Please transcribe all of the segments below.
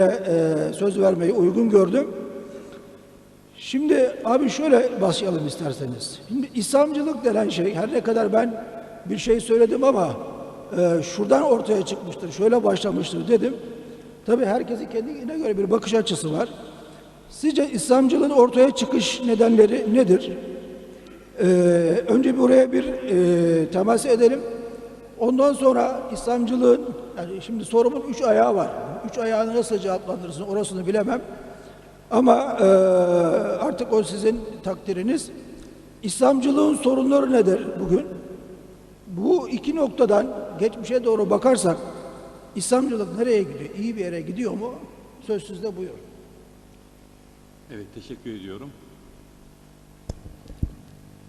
e, söz vermeyi uygun gördüm. Şimdi abi şöyle başlayalım isterseniz. Şimdi İslamcılık denen şey her ne kadar ben bir şey söyledim ama e, şuradan ortaya çıkmıştır, şöyle başlamıştır dedim. Tabii herkesin kendine göre bir bakış açısı var. Sizce İslamcılığın ortaya çıkış nedenleri nedir? Ee, önce buraya bir e, temas edelim. Ondan sonra İslamcılığın, yani şimdi sorumun üç ayağı var. Üç ayağını nasıl cevaplandırırsın orasını bilemem. Ama e, artık o sizin takdiriniz. İslamcılığın sorunları nedir bugün? Bu iki noktadan geçmişe doğru bakarsak İslamcılık nereye gidiyor? İyi bir yere gidiyor mu? Söz sizde buyurun. Evet, teşekkür ediyorum.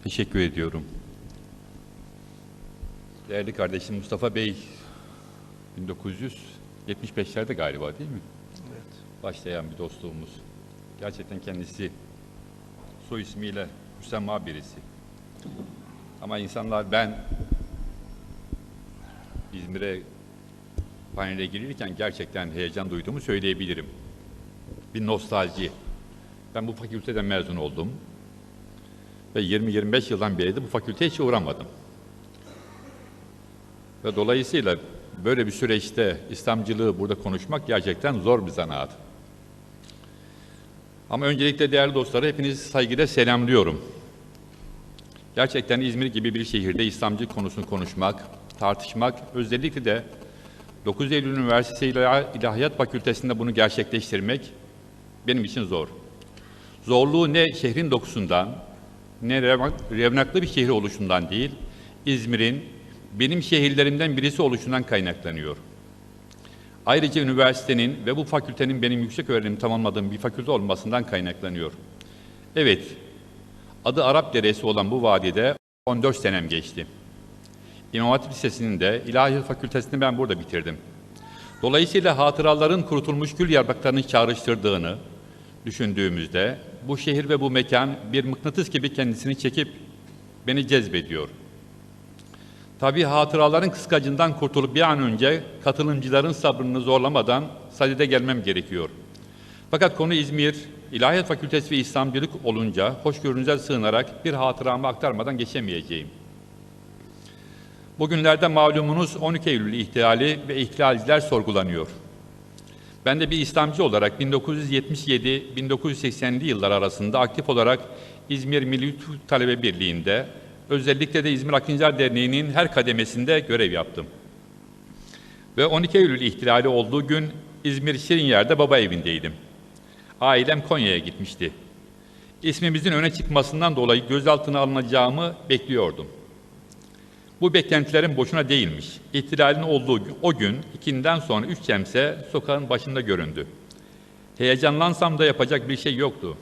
Teşekkür ediyorum. Değerli kardeşim Mustafa Bey, 1975'lerde galiba değil mi? Evet. Başlayan bir dostluğumuz. Gerçekten kendisi soy ismiyle müsemma birisi. Ama insanlar ben İzmir'e panele girirken gerçekten heyecan duyduğumu söyleyebilirim. Bir nostalji. Ben bu fakülteden mezun oldum. Ve 20-25 yıldan beri de bu fakülteye hiç uğramadım. Ve dolayısıyla böyle bir süreçte İslamcılığı burada konuşmak gerçekten zor bir zanaat. Ama öncelikle değerli dostları hepinizi saygıyla selamlıyorum. Gerçekten İzmir gibi bir şehirde İslamcı konusunu konuşmak, tartışmak, özellikle de 9 Eylül Üniversitesi İlahiyat Fakültesi'nde bunu gerçekleştirmek benim için zor. Zorluğu ne şehrin dokusundan, ne revnaklı bir şehir oluşundan değil, İzmir'in benim şehirlerimden birisi oluşundan kaynaklanıyor. Ayrıca üniversitenin ve bu fakültenin benim yüksek öğrenim tamamladığım bir fakülte olmasından kaynaklanıyor. Evet, adı Arap Deresi olan bu vadide 14 senem geçti. İmam Hatip Lisesi'nin de İlahiyat Fakültesini ben burada bitirdim. Dolayısıyla hatıraların kurutulmuş gül yapraklarını çağrıştırdığını düşündüğümüzde bu şehir ve bu mekan bir mıknatıs gibi kendisini çekip beni cezbediyor. Tabi hatıraların kıskacından kurtulup bir an önce katılımcıların sabrını zorlamadan sadede gelmem gerekiyor. Fakat konu İzmir, İlahiyat Fakültesi ve İslamcılık olunca hoşgörünüze sığınarak bir hatıramı aktarmadan geçemeyeceğim. Bugünlerde malumunuz 12 Eylül ihtilali ve ihtilalciler sorgulanıyor. Ben de bir İslamcı olarak 1977-1980'li yıllar arasında aktif olarak İzmir Milli Türk Talebe Birliği'nde, özellikle de İzmir Akıncılar Derneği'nin her kademesinde görev yaptım. Ve 12 Eylül ihtilali olduğu gün İzmir Şirinyer'de baba evindeydim. Ailem Konya'ya gitmişti. İsmimizin öne çıkmasından dolayı gözaltına alınacağımı bekliyordum. Bu beklentilerin boşuna değilmiş. İhtilalin olduğu o gün ikinden sonra üç cemse sokağın başında göründü. Heyecanlansam da yapacak bir şey yoktu.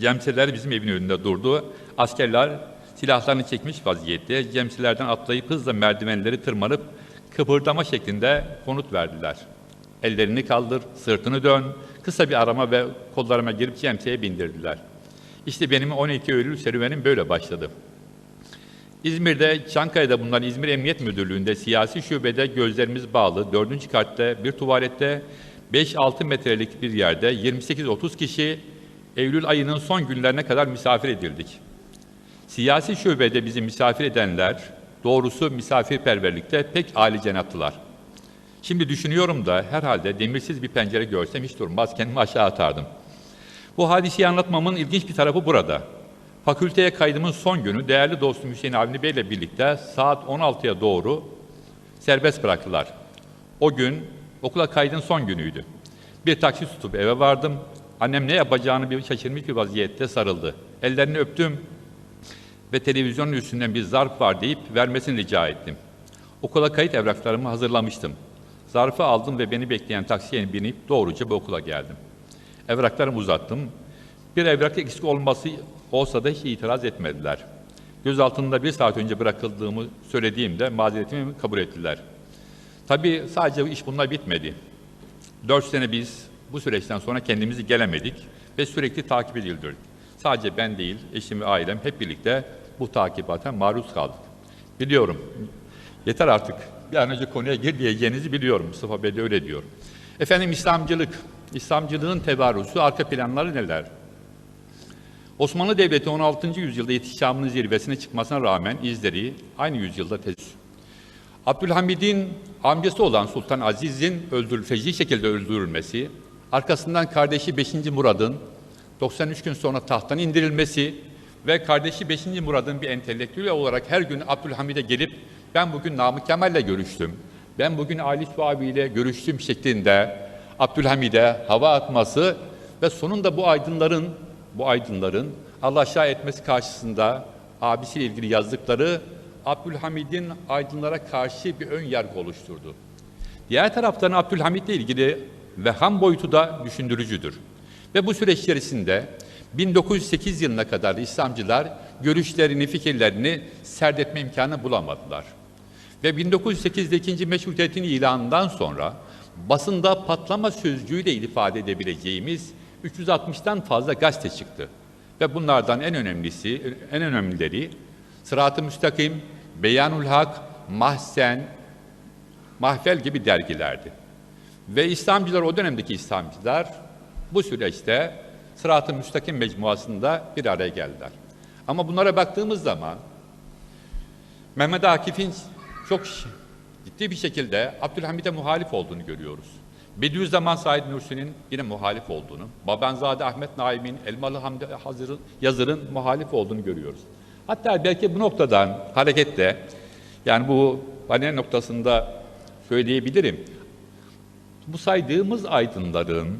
Cemseler bizim evin önünde durdu. Askerler silahlarını çekmiş vaziyette cemsilerden atlayıp hızla merdivenleri tırmanıp kıpırdama şeklinde konut verdiler. Ellerini kaldır, sırtını dön, kısa bir arama ve kollarıma girip cemseye bindirdiler. İşte benim 12 Eylül serüvenim böyle başladı. İzmir'de, Çankaya'da bulunan İzmir Emniyet Müdürlüğü'nde siyasi şubede gözlerimiz bağlı, dördüncü katta bir tuvalette 5-6 metrelik bir yerde 28-30 kişi Eylül ayının son günlerine kadar misafir edildik. Siyasi şubede bizi misafir edenler doğrusu misafirperverlikte pek âli cenaptılar. Şimdi düşünüyorum da herhalde demirsiz bir pencere görsem hiç durmaz kendimi aşağı atardım. Bu hadiseyi anlatmamın ilginç bir tarafı burada. Fakülteye kaydımın son günü değerli dostum Hüseyin Avni Bey ile birlikte saat 16'ya doğru serbest bıraktılar. O gün okula kaydın son günüydü. Bir taksi tutup eve vardım. Annem ne yapacağını bir şaşırmış bir vaziyette sarıldı. Ellerini öptüm ve televizyonun üstünden bir zarf var deyip vermesini rica ettim. Okula kayıt evraklarımı hazırlamıştım. Zarfı aldım ve beni bekleyen taksiye binip doğruca bu okula geldim. Evraklarımı uzattım. Bir evrak eksik olması olsa da hiç itiraz etmediler. Gözaltında bir saat önce bırakıldığımı söylediğimde mazeretimi kabul ettiler. Tabii sadece iş bununla bitmedi. Dört sene biz bu süreçten sonra kendimizi gelemedik ve sürekli takip edildik. Sadece ben değil, eşim ve ailem hep birlikte bu takibata maruz kaldık. Biliyorum, yeter artık bir an önce konuya gir diyeceğinizi biliyorum. Mustafa Bey de öyle diyor. Efendim İslamcılık, İslamcılığın tevarüsü, arka planları neler? Osmanlı Devleti 16. yüzyılda ihtişamının zirvesine çıkmasına rağmen izleri aynı yüzyılda tez. Abdülhamid'in amcası olan Sultan Aziz'in öldürül feci şekilde öldürülmesi, arkasından kardeşi 5. Murad'ın 93 gün sonra tahttan indirilmesi ve kardeşi 5. Murad'ın bir entelektüel olarak her gün Abdülhamid'e gelip ben bugün Namık Kemal'le görüştüm, ben bugün Ali Suavi ile görüştüm şeklinde Abdülhamid'e hava atması ve sonunda bu aydınların bu aydınların Allah aşağı etmesi karşısında abisiyle ilgili yazdıkları Abdülhamid'in aydınlara karşı bir ön yargı oluşturdu. Diğer taraftan Abdülhamid'le ilgili veham boyutu da düşündürücüdür. Ve bu süreç içerisinde 1908 yılına kadar İslamcılar görüşlerini, fikirlerini serdetme imkanı bulamadılar. Ve 1908'de ikinci meşrutiyetin ilanından sonra basında patlama sözcüğüyle ifade edebileceğimiz 360'tan fazla gazete çıktı. Ve bunlardan en önemlisi, en önemlileri Sırat-ı Müstakim, Beyanul Hak, Mahsen, Mahfel gibi dergilerdi. Ve İslamcılar, o dönemdeki İslamcılar bu süreçte Sırat-ı Müstakim mecmuasında bir araya geldiler. Ama bunlara baktığımız zaman Mehmet Akif'in çok ciddi bir şekilde Abdülhamid'e muhalif olduğunu görüyoruz. Bediüzzaman Said Nursi'nin yine muhalif olduğunu, Babenzade Ahmet Naim'in, Elmalı Hamdi Hazır'ın, yazırın muhalif olduğunu görüyoruz. Hatta belki bu noktadan hareketle, yani bu panel noktasında söyleyebilirim. Bu saydığımız aydınların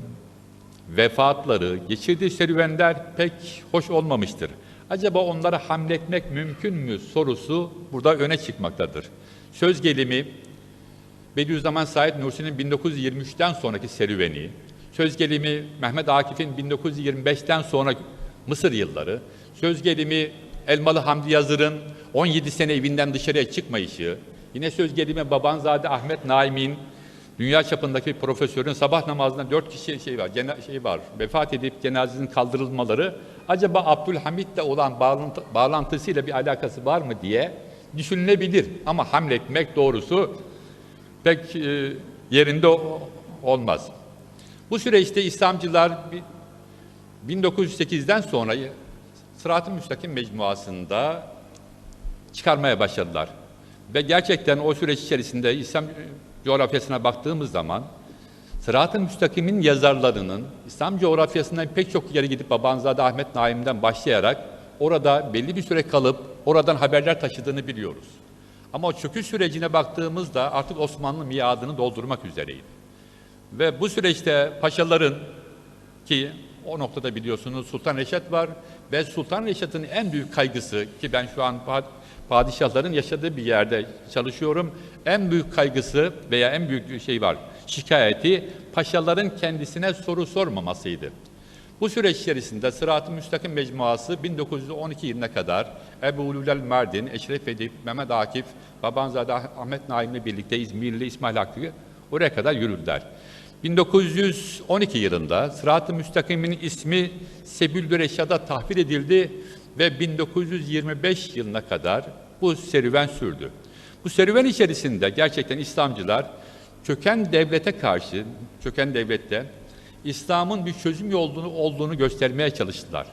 vefatları, geçirdiği serüvenler pek hoş olmamıştır. Acaba onlara hamletmek mümkün mü sorusu burada öne çıkmaktadır. Söz gelimi Bediüzzaman Said Nursi'nin 1923'ten sonraki serüveni, söz gelimi Mehmet Akif'in 1925'ten sonra Mısır yılları, söz gelimi Elmalı Hamdi Yazır'ın 17 sene evinden dışarıya çıkmayışı, yine söz gelimi Babanzade Ahmet Naim'in dünya çapındaki profesörün sabah namazında dört kişi şey var, gene, şey var, vefat edip cenazesinin kaldırılmaları acaba Abdülhamid'le olan bağlantı, bağlantısıyla bir alakası var mı diye düşünülebilir. Ama hamletmek doğrusu pek e, yerinde olmaz. Bu süreçte İslamcılar bi- 1908'den sonra Sırat-ı Müstakim mecmuasında çıkarmaya başladılar. Ve gerçekten o süreç içerisinde İslam coğrafyasına baktığımız zaman Sırat-ı Müstakim'in yazarlarının İslam coğrafyasından pek çok yere gidip Babanzade Ahmet Naim'den başlayarak orada belli bir süre kalıp oradan haberler taşıdığını biliyoruz. Ama o çöküş sürecine baktığımızda artık Osmanlı miadını doldurmak üzereydi. Ve bu süreçte paşaların ki o noktada biliyorsunuz Sultan Reşat var ve Sultan Reşat'ın en büyük kaygısı ki ben şu an pad- padişahların yaşadığı bir yerde çalışıyorum. En büyük kaygısı veya en büyük şey var şikayeti paşaların kendisine soru sormamasıydı. Bu süreç içerisinde Sırat-ı Müstakim Mecmuası 1912 yılına kadar Ebu Ulul el Mardin, Eşref Edip, Mehmet Akif, Babanzade Ahmet Naim'le birlikte İzmirli İsmail Hakkı oraya kadar yürüdüler. 1912 yılında Sırat-ı Müstakim'in ismi Sebüldü Reşad'a tahvil edildi ve 1925 yılına kadar bu serüven sürdü. Bu serüven içerisinde gerçekten İslamcılar çöken devlete karşı, çöken devlette İslam'ın bir çözüm yolu olduğunu göstermeye çalıştılar.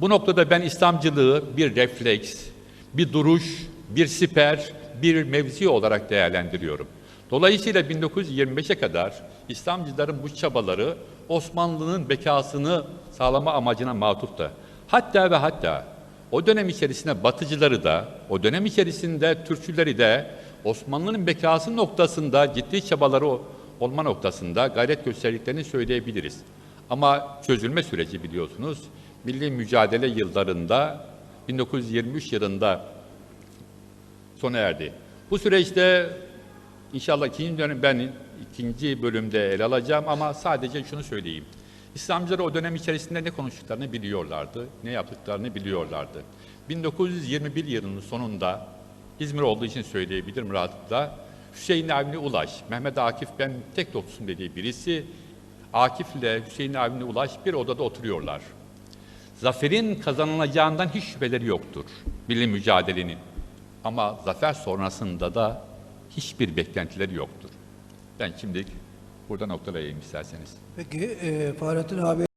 Bu noktada ben İslamcılığı bir refleks, bir duruş, bir siper, bir mevzi olarak değerlendiriyorum. Dolayısıyla 1925'e kadar İslamcıların bu çabaları Osmanlı'nın bekasını sağlama amacına matufta. Hatta ve hatta o dönem içerisinde Batıcıları da, o dönem içerisinde Türkçüleri de Osmanlı'nın bekası noktasında ciddi çabaları olma noktasında gayret gösterdiklerini söyleyebiliriz. Ama çözülme süreci biliyorsunuz milli mücadele yıllarında 1923 yılında sona erdi. Bu süreçte inşallah ikinci dönem ben ikinci bölümde ele alacağım ama sadece şunu söyleyeyim. İslamcılar o dönem içerisinde ne konuştuklarını biliyorlardı, ne yaptıklarını biliyorlardı. 1921 yılının sonunda İzmir olduğu için söyleyebilirim rahatlıkla. Hüseyin Avni Ulaş, Mehmet Akif ben tek dostum dediği birisi. Akif ile Hüseyin Avni Ulaş bir odada oturuyorlar. Zaferin kazanılacağından hiç şüpheleri yoktur. Milli mücadelenin. Ama zafer sonrasında da hiçbir beklentileri yoktur. Ben şimdi Burada noktalayayım isterseniz. Peki e, Fahrettin abi